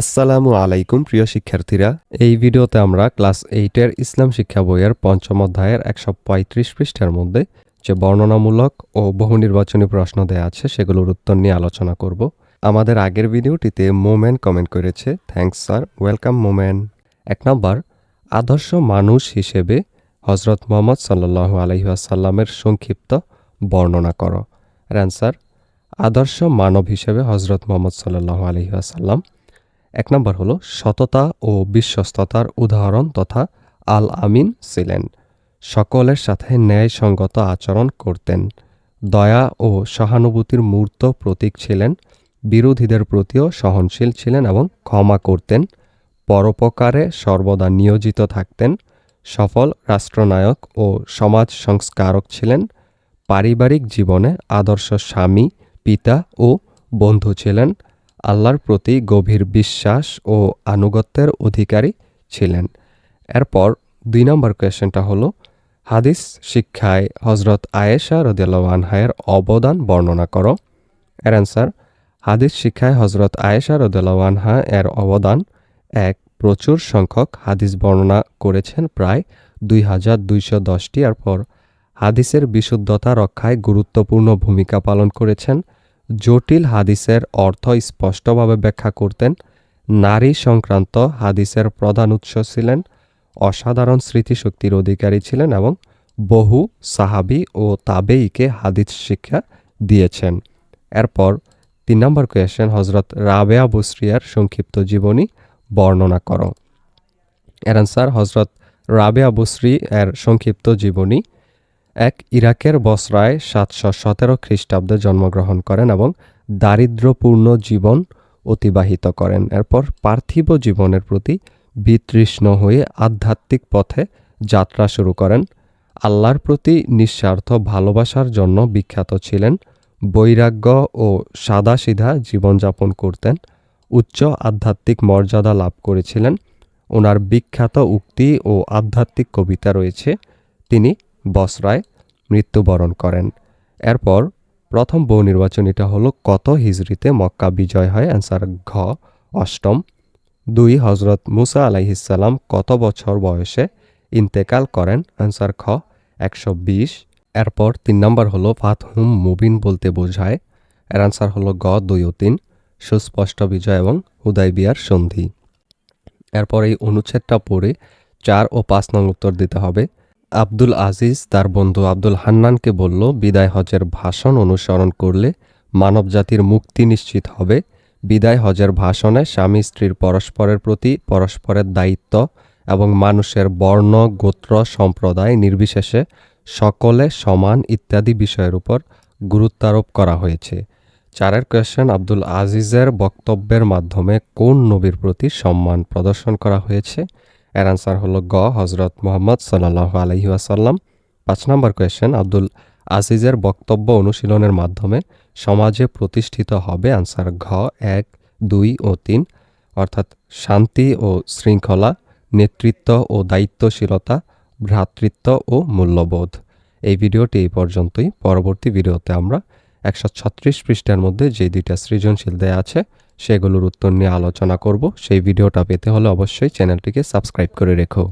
আসসালামু আলাইকুম, প্রিয় শিক্ষার্থীরা। এই ভিডিওতে আমরা ক্লাস এইটের ইসলাম শিক্ষা বইয়ের পঞ্চম অধ্যায়ের একশো পঁয়ত্রিশ পৃষ্ঠার মধ্যে যে বর্ণনামূলক ও বহু নির্বাচনী প্রশ্ন দেয়া আছে, সেগুলোর উত্তর নিয়ে আলোচনা করব। আমাদের আগের ভিডিওটিতে মোমেন কমেন্ট করেছে থ্যাংকস স্যার ওয়েলকাম মোমেন। এক নম্বর, আদর্শ মানুষ হিসেবে হজরত মোহাম্মদ সাল্লাহ আলহিহাসাল্লামের সংক্ষিপ্ত বর্ণনা করো। অ্যান্সার আদর্শ মানব হিসেবে হজরত মোহাম্মদ সাল্লাহ আলহিহাসাল্লাম এক নম্বর হলো সততা ও বিশ্বস্ততার উদাহরণ তথা আল আমিন ছিলেন। সকলের সাথে ন্যায়সঙ্গত আচরণ করতেন। দয়া ও সহানুভূতির মূর্ত প্রতীক ছিলেন। বিরোধীদের প্রতিও সহনশীল ছিলেন এবং ক্ষমা করতেন। পরোপকারে সর্বদা নিয়োজিত থাকতেন। সফল রাষ্ট্রনায়ক ও সমাজ সংস্কারক ছিলেন। পারিবারিক জীবনে আদর্শ স্বামী, পিতা ও বন্ধু ছিলেন। আল্লাহর প্রতি গভীর বিশ্বাস ও আনুগত্যের অধিকারী ছিলেন। এরপর দুই নম্বর কোয়েশ্চেনটা হলো, হাদিস শিক্ষায় হজরত আয়েশা রদিয়ালহায়ের অবদান বর্ণনা করো। এর অ্যান্সার হাদিস শিক্ষায় হজরত আয়েশা রদিয়ালহানহা এর অবদান এক প্রচুর সংখ্যক হাদিস বর্ণনা করেছেন প্রায় দুই হাজার দুইশো দশটি। এরপর হাদিসের বিশুদ্ধতা রক্ষায় গুরুত্বপূর্ণ ভূমিকা পালন করেছেন জটিল হাদিসের অর্থ স্পষ্টভাবে ব্যাখ্যা করতেন। নারী সংক্রান্ত হাদিসের প্রধান উৎস ছিলেন অসাধারণ স্মৃতিশক্তির অধিকারী ছিলেন এবং বহু সাহাবি ও তাবেইকে হাদিস শিক্ষা দিয়েছেন। এরপর তিন নম্বর কোয়েশ্চেন হজরত রাবেয়া বুসরিয়ার সংক্ষিপ্ত জীবনী বর্ণনা করো। এর আনসার হজরত রাবেয়া বুসরি এর সংক্ষিপ্ত জীবনী এক ইরাকের বসরায় সাতশো সতেরো খ্রিস্টাব্দে জন্মগ্রহণ করেন এবং দারিদ্র্যপূর্ণ জীবন অতিবাহিত করেন। এরপর পার্থিব জীবনের প্রতি বিতৃষ্ণ হয়ে আধ্যাত্মিক পথে যাত্রা শুরু করেন। আল্লাহর প্রতি নিঃস্বার্থ ভালোবাসার জন্য বিখ্যাত ছিলেন। বৈরাগ্য ও সাদাসিধা জীবনযাপন করতেন। উচ্চ আধ্যাত্মিক মর্যাদা লাভ করেছিলেন। ওনার বিখ্যাত উক্তি ও আধ্যাত্মিক কবিতা রয়েছে। তিনি বসরায় মৃত্যুবরণ করেন। এরপর প্রথম বউ নির্বাচনীটা হলো কত হিজড়িতে মক্কা বিজয় হয়? অ্যান্সার ঘ, অষ্টম। দুই হজরত মুসা আলাইহিসাল্লাম কত বছর বয়সে ইন্তেকাল করেন? অ্যান্সার খ, একশো বিশ। এরপর তিন নম্বর হলো ফাতহুম মুবিন বলতে বোঝায়। এর অ্যান্সার হলো গ, দুই ও তিন। সুস্পষ্ট বিজয় এবং হুদাইবিয়ার সন্ধি। এরপর এই অনুচ্ছেদটা পড়ে চার ও পাঁচ নং উত্তর দিতে হবে। আব্দুল আজিজ তার বন্ধু আব্দুল হান্নানকে বলল, বিদায় হজের ভাষণ অনুসরণ করলে মানবজাতির মুক্তি নিশ্চিত হবে। বিদায় হজের ভাষণে স্বামী স্ত্রীর পরস্পরের প্রতি পরস্পরের দায়িত্ব এবং মানুষের বর্ণ, গোত্র, সম্প্রদায় নির্বিশেষে সকলে সমান ইত্যাদি বিষয়ের উপর গুরুত্বারোপ করা হয়েছে। চারের কোয়েশ্চেন আব্দুল আজিজের বক্তব্যের মাধ্যমে কোন নবীর প্রতি সম্মান প্রদর্শন করা হয়েছে? এর আনসার হলো গ হজরত মোহাম্মদ সাল্লাহ আলহি আসাল্লাম পাঁচ নম্বর কোয়েশ্চেন আব্দুল আজিজের বক্তব্য অনুশীলনের মাধ্যমে সমাজে প্রতিষ্ঠিত হবে আনসার ঘ, এক, দুই ও তিন। অর্থাৎ শান্তি ও শৃঙ্খলা, নেতৃত্ব ও দায়িত্বশীলতা, ভ্রাতৃত্ব ও মূল্যবোধ। এই ভিডিওটি এই পর্যন্তই। পরবর্তী ভিডিওতে আমরা একশো ছত্রিশ পৃষ্ঠার মধ্যে যে দুইটা সৃজনশীল দেয়া আছে সেগুলোর উত্তর নিয়ে আলোচনা করব। সেই ভিডিওটা পেতে হলে অবশ্যই চ্যানেলটিকে সাবস্ক্রাইব করে রেখো।